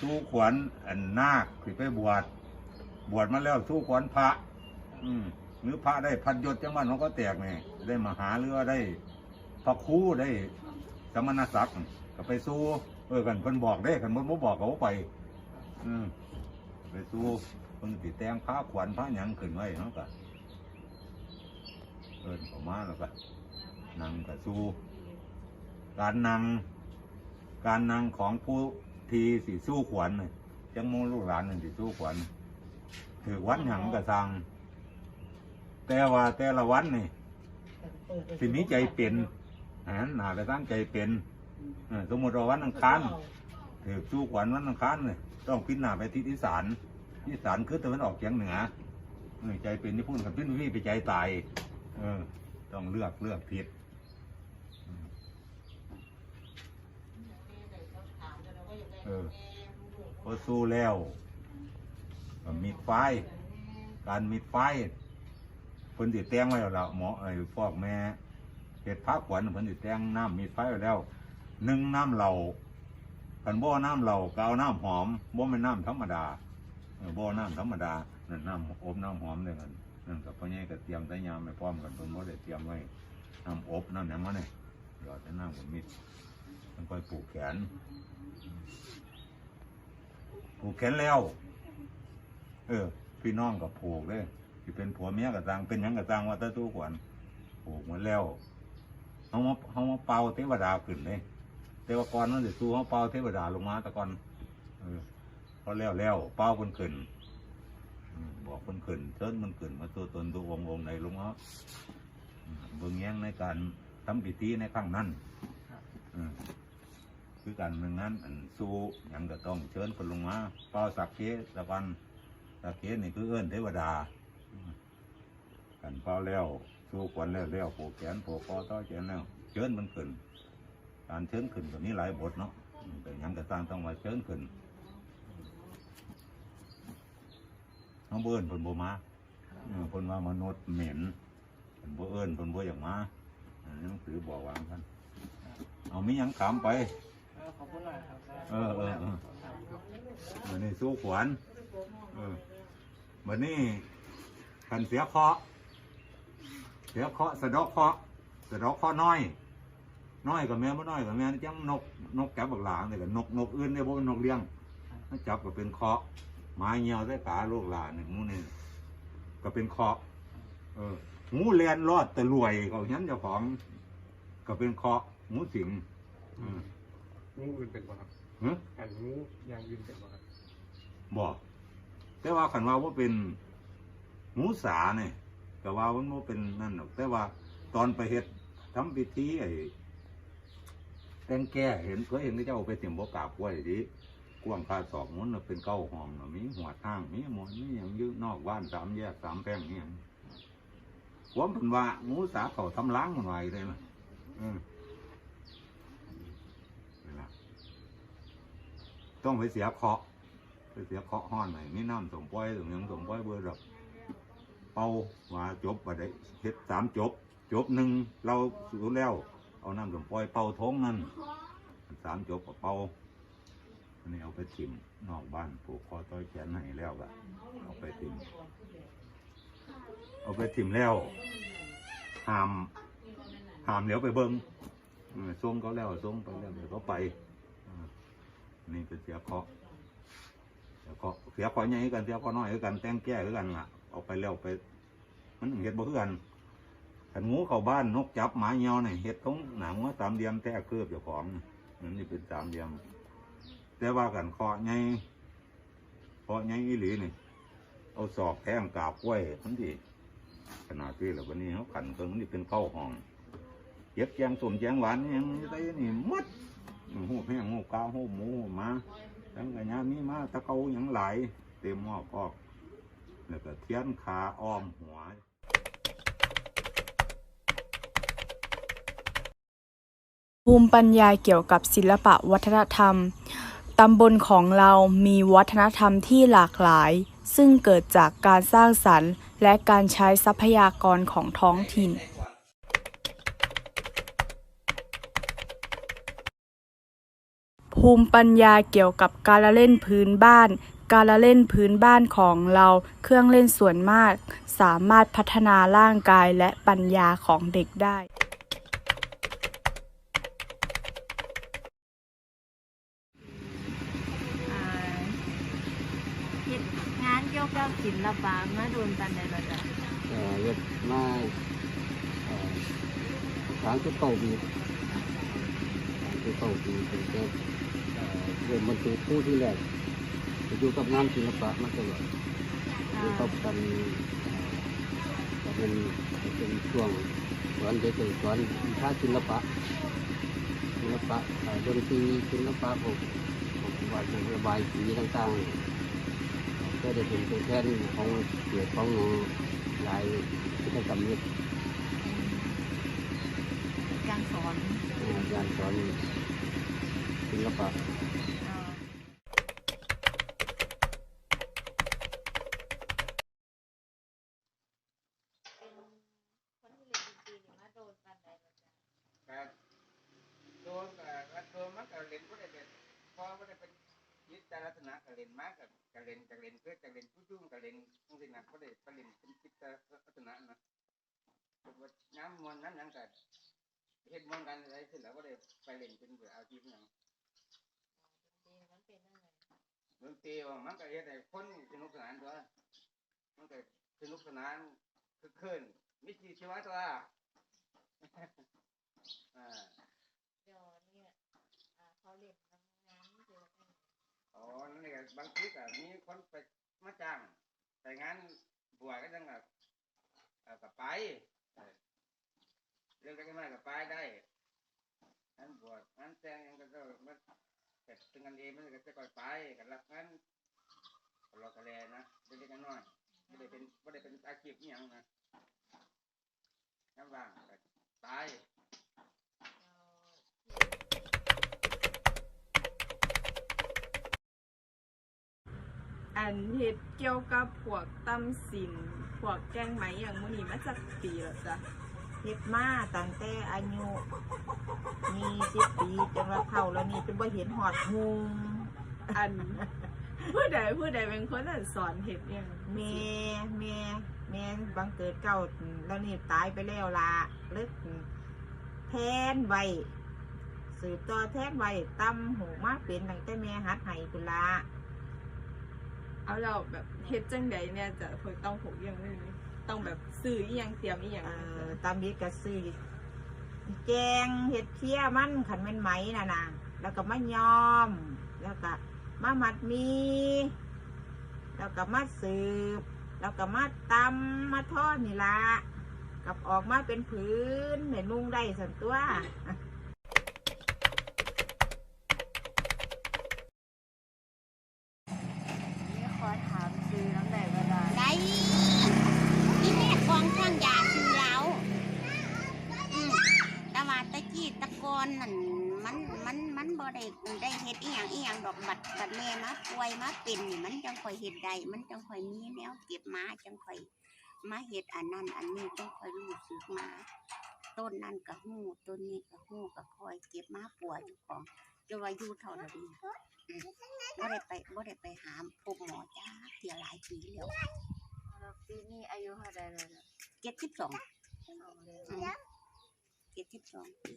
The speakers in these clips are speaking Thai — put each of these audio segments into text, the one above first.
สู้ขวัญอันนาคสิไปบวชบวชมาแล้วสู้ขวัญพระ อืมหรือพระได้พันยศจังหวัดเขาก็แตกนี่ได้มหาหรือได้พระคูได้สมณศักดิ์ก็ไปสู้เออกันเพิ่นบอกได้กันเพิ่นบ่บอกเขาก็ไปอืมไปสู้เพิ่นติดแต่งพระขวัญพระหยังขึ้นไว้เนาะก็เอินออกมาแล้วก็นั่งก็สู้ การนั่งการนั่งของผู้ ทีสิสู้ขวัญจังโมลูกหลานนั่นสิสู้ขวัญถือวันหังก็สั่งแต่ว่าแต่ละวันนี่สิมีใจเป็นอันนั้นหนาไปตั้งใจเป็นสมมติว่าวันอังคารถือสู้ขวัญวันอังคารเลยต้องพิจารณาไปที่อีสานอีสานคือตะวันออกเฉียงเหนือใจเป็นที่พูดกับพินวี่ไปใจตายเออต้องเลือกเลือกผิด ออพอสู้แล้วก็มีไฟ การมีไฟคนติดแต้งไว้แล้วล่ะหมอไอ้พวกแม่เห็ดพักขวัญเพิ่นติดแต้งน้ำมีไฟไว้แล้วหนึ่งน้ำเหล่าคันบ่อน้ำเหล่าก็เอาน้ำหอมบ่เป็นน้ำธรรมดาบ่อน้ำธรรมดานั่นน้ำอบน้ำหอมเลยกันนั่นกับพ่อใหญ่ก็เตรียมใส่ยามไปพร้อมกันเพิ่นบ่ได้เตรียมไว้น้ำอบน้ำหยังวะเนี่ยหยอดแต่น้ำกับมิด มันค่อยปลูกแขนผูกแขนแล้ว เออ พี่น้องกับผูกเลยที่เป็นผัวเมียกับตังเป็นหยังกับตังว่าแตะตู้ขวัญผูกหมดแล้วเขามาเขามาเป่าเทวดาขึ้นเลยเทวกรนั่นจะสู้เขาเป่าเทวดาลงมาแตะกอนเออพอแล้วแล้วเป่าคนขึ้นอืมบอกคนขึ้นเชิญมันขึ้นมาตัวตนตัวองค์องค์ในลงมาอืมเบิ่งแย้งในการทำพิธีในครั้งนั้นอืม คือกันหนึ่งนั้นอันสู้ยังก็ต้องเชิญคนลงมาเป้าสักเคตะวันสักเคนี่คือเอื้นเทวดากันเป้าแล้วสู้ขวัญแล้วแล้วผูกแขนผูกคอต่อแขนแล้วเชิญมันขึ้น การเชิญขึ้นก็มีหลายบทเนาะแต่ยังก็ตามต้องมาเชิญขึ้นน้องเบิ้นเพิ่นบ่มาเออเพิ่นว่ามนุษย์เหม็นเพิ่นบ่เอิ้นเพิ่นบ่อย่ากมาอันนี้หนังสือบอกวางท่านเอามียังถามไป ขอบคุณหน่อยครับเออเออเออวันนี้สู้ขวัญเออวันนี้ขันเสียเคาะเสียเคาะสะดอกเคาะสะดอกเคาะน้อย น้อยกับแม่บ่น้อยกับแม่จังนกนกแกะบักหลางนี่กับนกนกอื่นเนี่ยบ่เป็นนกเลี้ยงจับก็เป็นเคาะไม้เหี่ยวใส่ขาลูกหลานนี่หมูนี่ก็เป็นเคาะเออหมูแลนรอดแต่รวยเขาเห็นเจ้าของ ก็เป็นเคาะห์หมูสิงอืม งูอื่นเป็นบ่ครับฮะอันงูอย่างอื่นเป็นบ่ครับบอกแต่ว่าขันว่าว่าเป็นหมูสาเนี่ยแต่ว่ามันว่าเป็นนั่นหรอกแต่ว่าตอนไปเฮ็ดทำพิธีไอ้แต่งแก้เห็นเคยเห็นที่เจ้าเอาไปเตรียมบกราบไว้ดิกว้างคาศอกมันน่ะเป็นเก้าห้องน่ะมีหัวทางมีหมอนมีอย่างอยืดนอกบ้านสามแยกสามแพร่งนี่ผมเป็นว่าหมูสาเขาทำล้างมันไว้เลยนะอืมนี่ล่ะ ต้องไปเสียเคาะไปเสียเคาะห้อนหน่อยมีน้ำสมป้อยสมหยังสมป้อยเบอร์ดอกเป่าว่าจบไปได้เฮ็ดสามจบ จบหนึ่งเราสูแล้ว เอาน้ำสมป้อยเป่าท้องนั่นสามจบก็เป่าอันนี้เอาไปทิมนอกบ้านผูกคอต้อยแขนให้แล้วก็เอาไปทิมเอาไปทิมแล้วหามหามเดี๋ยวไปเบิ้งส่งเขาแล้วส่งไปแล้วเดี๋ยวเขาไป นี่เป็นเสียเคาะแล้วก็เสียคอยใหญ่คือกันเสียคอยน้อยคือกันแต่งแก้คือกันล่ะเอาไปแล้วไป มันเห็ดบ่คือกันขันงูเข้าบ้านนกจับหมาเหี่ยวนี่เห็ดของหนังว่าสามเหลี่ยมแต่เกือบเจ้าของนั่นนี่เป็นสามเหลี่ยมแต่ว่ากันเคาะใหญ่เคาะใหญ่อีหลีนี่เอาศอกแทงกาบกล้วยทั้งที่ขนาดที่แล้ววันนี้เขาขันเครื่องนี่เป็นเก้าห้องเก็บแจงสมแจงหวานนี่ยังได้นี่มัด หูแห้งหูกาวหูหมูหูหมาทั้งกระยามีมาตะเกาหยังไหลเต็มหม้อพอกแล้วก็เทียนขาอ้อมหัวภูมิปัญญาเกี่ยวกับศิลปะวัฒนธรรม ตำบลของเรามีวัฒนธรรมที่หลากหลาย ซึ่งเกิดจากการสร้างสรรค์ และการใช้ทรัพยากรของท้องถิ่น ภูภูมิปัญญาเกี่ยวกับการละเล่นพื้นบ้าน การละเล่นพื้นบ้านของเรา เครื่องเล่นส่วนมาก สามารถพัฒนาร่างกายและปัญญาของเด็กได้อ่าเฮ็ดงานเกี่ยวกับศิลปะมาโดนปันใดแล้วจ้ะเอ่อเรียกมาเอ่อสามสิบเก้าปีสามสิบเก้าปีเป็นแค่เอ่อ เริ่มมันเป็นผู้ที่แรกอยู่กับงานศิลปะมาตลอดอยู่กับกันเอ่อก็เป็นเป็นช่วงสอนเด็กๆสอนวิชาศิลปะศิลปะเอ่อดนตรีศิลปะพวกพวกวาดระบายสีต่างๆก็ได้เป็นตัวแทนของเกี่ยวของหลายกิจกรรมนี้การสอนการสอนศิลปะ เอ่อ ก็โดนก็โดนมันก็เล่นบ่ได้เล่นพอบ่ได้เป็นยิต ลักษณะก็เล่นมากก็ก็เล่นก็เล่นเพื่อจะเล่นผู้ยุ่งก็เล่นจังซี่นะบ่ได้ไปเล่นเป็นจิตลักษณะนะว่าน้ำมวนนั้นนั้นก็เฮ็ดมวนกันอะไรเสิแล้วบ่ได้ไปเล่นเป็นเบื่อเอาทีมหยังดนตรีว่ามันก็เฮ็ดให้คนสนุกสนานตัวมันก็สนุกสนานคือคืนมีชีวิตตัวอ่า อ๋อ นั่นนี่ก็ บางทีก็มีคนไปมาจ้างไปงานบวชก็จังแบบกับไปเรื่องเล็กๆน้อยๆกับไปได้งานบวชงานแต่งยังก็ก็มันเสร็จเป็นกันเองมันก็จะก่อยไปกันรับงานรอกระแลนะเล็กๆน้อยๆไม่ได้เป็นไม่ได้เป็นอาชีพอหย่างนะงานว่างไป นเฮ็ดเกี่ยวกับพวกตำสินพวกแกงไหมอย่างมื้อนี้มาจากปีแล้วจ้ะเฮ็ดมาตั้งแต่อายุมีสิบปีจนว่าเฒ่าแล้วนี่จนบ่เห็นหอดหุงอันผู้ใดผู้ใดเป็นคนอันสอนเฮ็ดเนี่ยแม่แม่แม่บังเกิดเก่าแล้วนี่ตายไปแล้วล่ะเลิกแทนไว้สืบต่อแทนไว้ตำหูมาเป็นตั้งแต่แม่หัดให้กุนละ เอาเราแบบเฮ็ดจังใดเนี่ยจะเพิ่นต้องผูกอยังนี้ต้องแบบซื้ออีหยังเตรียมอีหยังเออตำนี้ก็ซื้อแกงเห็ดเพี้ยมันขันเป็นไหมน่ะนะแล้วก็มายอม แล้วก็มามัดมี แล้วก็มาสืบ แล้วก็มาตำมาทอดนี่ละกับออกมาเป็นผืนในนุ่งได้สันตัว ได้ได้เฮ็ดอีหยังอีหยังดอกบัดบัดแม่มาป่วยมาเป็นนี่มันจังค่อยเฮ็ดได้มันจังค่อยมีแนวเก็บมาจังค่อยมาเฮ็ดอันนั้นอันนี้จังค่อยรู้สึกมาต้นนั่นก็ฮู้ต้นนี้ก็ฮู้ก็ค่อยเก็บมาป่วยเจ้าของจนว่าอยู่เท่านั้นอืมบ่ได้ไปบ่ได้ไปหาพบหมอจ้าเที่ยหลายปีแล้วแล้วปีนี้อายุเท่าใดแล้วจ้ะเจ็ดสิบสองเอาเลยเจ็ดสิบสองปี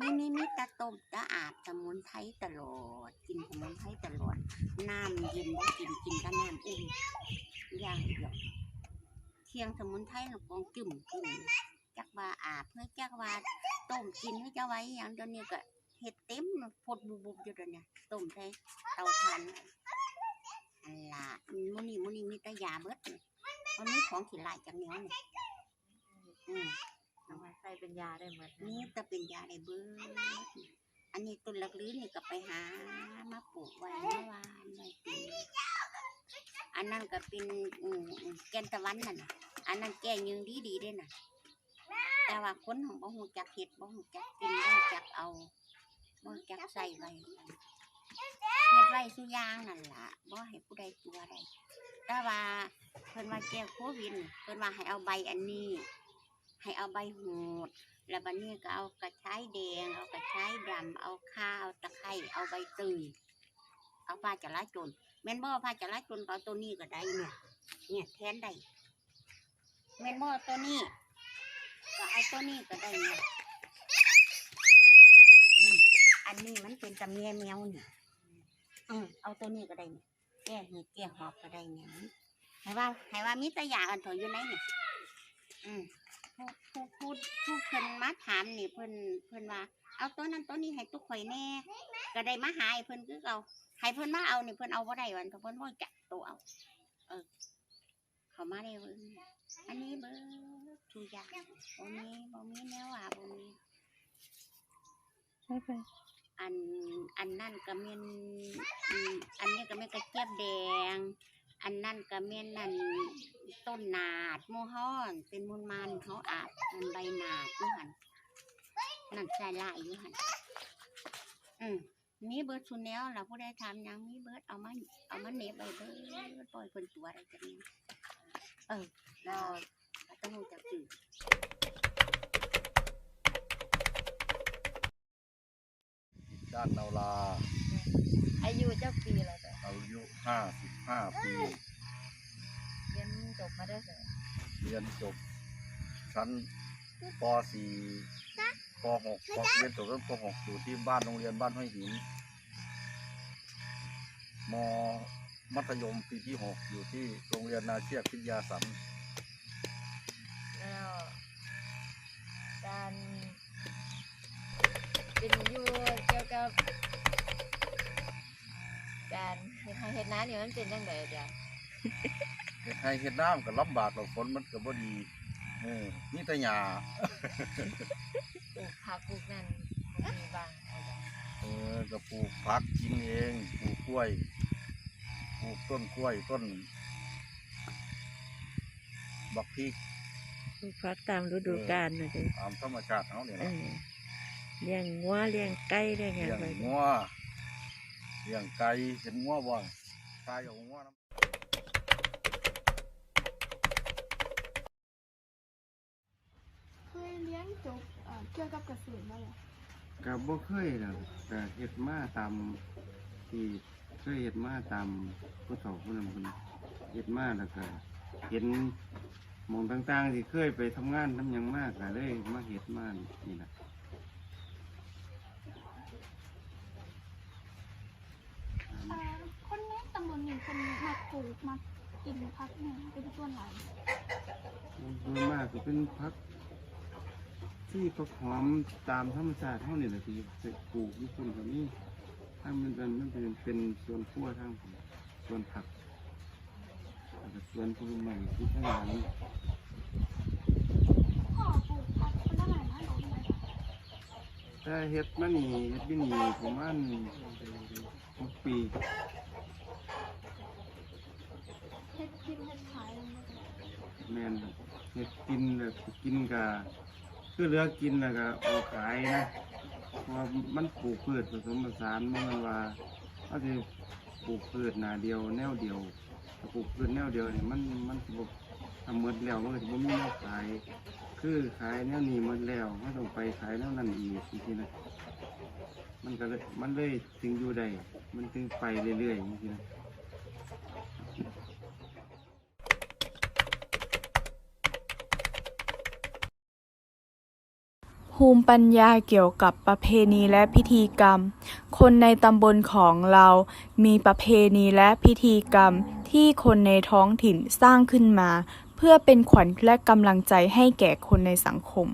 มีมีมีตะต้มตะอาบสมุนไพรตลอด กินสมุนไพรตลอด น้ำเย็นบ่กินกินแต่น้ำอุ่นอย่างเดียวเที่ยงสมุนไพรเรากองจุ่มจุ่มจักว่าอาบเพื่อจักว่าต้มกินเพื่อจะไว้อย่างเดี๋ยวนี้ก็เห็ดเต็มพดบุบๆอยู่เดี๋ยวนี้ต้มใส่เตาถ่านอันละมื้อนี้มื้อนี้มีแต่ยาเบิดมันมีของขี้ลายจังเนียวนี่อืม เอามาใส่เป็นยาได้หมดนี่จะเป็นยาไดเบิดอันนี้ต้นลักลื้อนี่ก็ไปหามาปลูกไว้เมื่อวานไว้ปีอันนั้นก็เป็นอืมอืมแกนตะวันนั่นน่ะ อันนั้นแก้ยิงดีดีๆด้น่ะ แต่ว่าคนของบ่ฮู้จักเฮ็ดบ่ฮู้จักกินบ่ฮู้จักเอาบ่ฮู้จักใส่ไว้เฮ็ดไว้ซุอยางนั่นล่ะบ่ให้ผู้ใดตัวใดแต่ว่าเพิ่นว่าแก้โควิดนี่เพิ่นว่าให้เอาใบอันนี้ ให้เอาใบหูด แล้วบัดนี้ก็เอากระชายแดง เอากระชายดำเอาข้าวตะไคร้เอาใบเตยเอาผ้าจะละจนแม่นบ่ผ้าจะละจนก็เอาตัวนี้ก็ได้เนี่ย เนี่ยแทนได้แม่นบ่ตัวนี้ ก็เอาตัวนี้ก็ได้เนี่ยอันนี้มันเป็นตำแยแมวเนี่ยอืมเอาตัวนี้ก็ได้เนี่ยแก้หืดแก้หอบก็ได้เนี่ยให้ว่าให้ว่ามีตะยาอันถอยอยู่ไหนเนี่ยอืม ผู้ผู้ผู้ผู้เพิ่นมาถามนี่เพิ่นเพิ่นว่า เอาตัวนั้นตัวนี้ให้ตุกข่อยแน่ก็ได้มาหาให้เพิ่นคือเอาให้เพิ่นมาเอานี่เพิ่นเอาบ่ได้วันเพิ่นว่าจักตัวเอาเออ เขามาได้เบิ่งอันนี้เบิ่งทุกอย่างบ่มีบ่มีแนวว่าบ่มีไม่เป็นอันอันนั่นก็แม่นอืมอันนี้ก็แม่นกระเจี๊ยบแดง อันนั่นก็แม่นนั่นต้นนาดหมูฮ้อนเป็นมูลมันเขาอาบอันใบนาดอยู่หันนั่นใส่ลายอยู่หันอืมมีเบิดสุนแนวล่ะผู้ใดถามหยังมีเบิดเอามาเอามาเหน็บไปเบิดปล่อยเพิ่นตัวอะไรจังนี้เออเราต้องรู้จักสื่อด้านนาลาอายุเจ้าปีแล้วจ้ะอายุห้าสิบ ห้าปีเรียนจบมาได้เลยเรียนจบชั้นป .4 ป .6 ปเรียนจบตั้งป .6 อยู่ที่บ้านโรงเรียนบ้านห้วยหินมมัธยมปีที่ 6 อยู่ที่โรงเรียนนาเชียกพิทยาสันแล้วการเป็นอยู่เกี่ยวกับ การเฮ็ดให้เฮ็ดนานี่มันเป็นจังไดจ้ะเฮ็ดให้เฮ็ดน้ำก็ลำบากหรอกฝนมันก็บ่ดีเออนี่แต่หญ้าปลูกผักปลูกนั่นบ่มีบ้างเอาจ้ะเออก็ปลูกผักกินเองปลูกกล้วยปลูกต้นกล้วยต้นบักพริกปลูกผักตามฤดูกาลนะจ้ะตามธรรมชาติเขาเนี่ยเอนะอเลี้ยงงัวเลี้ยงไก่เลี้ยงหยัเลี้งยงไปงัวเลี้ยงไก่เห็นงัวบ่ ตายเอางัวน้ำเคยเลี้ยงจบเอ่อเกี่ยวกับเกษตรมาเลยก็บ่เคยหรอกก็เฮ็ดมาตามที่เคยเฮ็ดมาตามผู้เฒ่าผู้นั้นผู้นี้เฮ็ดมาแล้วก็เห็นหมองต่างๆที่เคยไปทำงานทำหยังมากก็เลยมาเฮ็ดมานี่ล่ะเอ่อ คนในตำบลนี้คนมักปลูกมักกินพักเนี่ยเป็นส่วนหลายโดยมากก็เป็นผัก ที่ผักหอมตามธรรมชาติเฮานี่แหละที่ปลูกอยู่พุ่นก็มีถ้ามันเป็นมันเป็นเป็นส่วนครัวทางผมสวนผักแล้วก็สวนผลไม้ที่ข้างหลังพ่อปลูกพักคนละหลายนะหนูเลยถ้าเฮ็ดมานี่เฮ็ดอยู่นี่ประมาณหกปี เฮ็ดกินเฮ็ดขายเลยนะ แม่นครับเฮ็ดกินแล้วก็กินก็คือเหลือกินแล้วก็เอาขายนะเพราะว่ามันปลูกพืชผสมผสานบ่แมันว่าเขาสิปลูกพืชหนาเดียวแนวเดียวถ้าปลูกพืชแนวเดียวเนี่ยมันมันสิบทำหมดแล้วมันก็สิบ่มีแนวขาย คือขายแนวนี้หมดแล้วมันต้องไปขายแนวนั้นอีกทีนะมันก็เลยมันเลยถึงอยู่ได้มันถึงไปเรื่อยๆจริงๆนะ ภูมิปัญญาเกี่ยวกับประเพณีและพิธีกรรม คนในตำบลของเรามีประเพณีและพิธีกรรมที่คนในท้องถิ่นสร้างขึ้นมา เพื่อเป็นขวัญและกำลังใจให้แก่คนในสังคม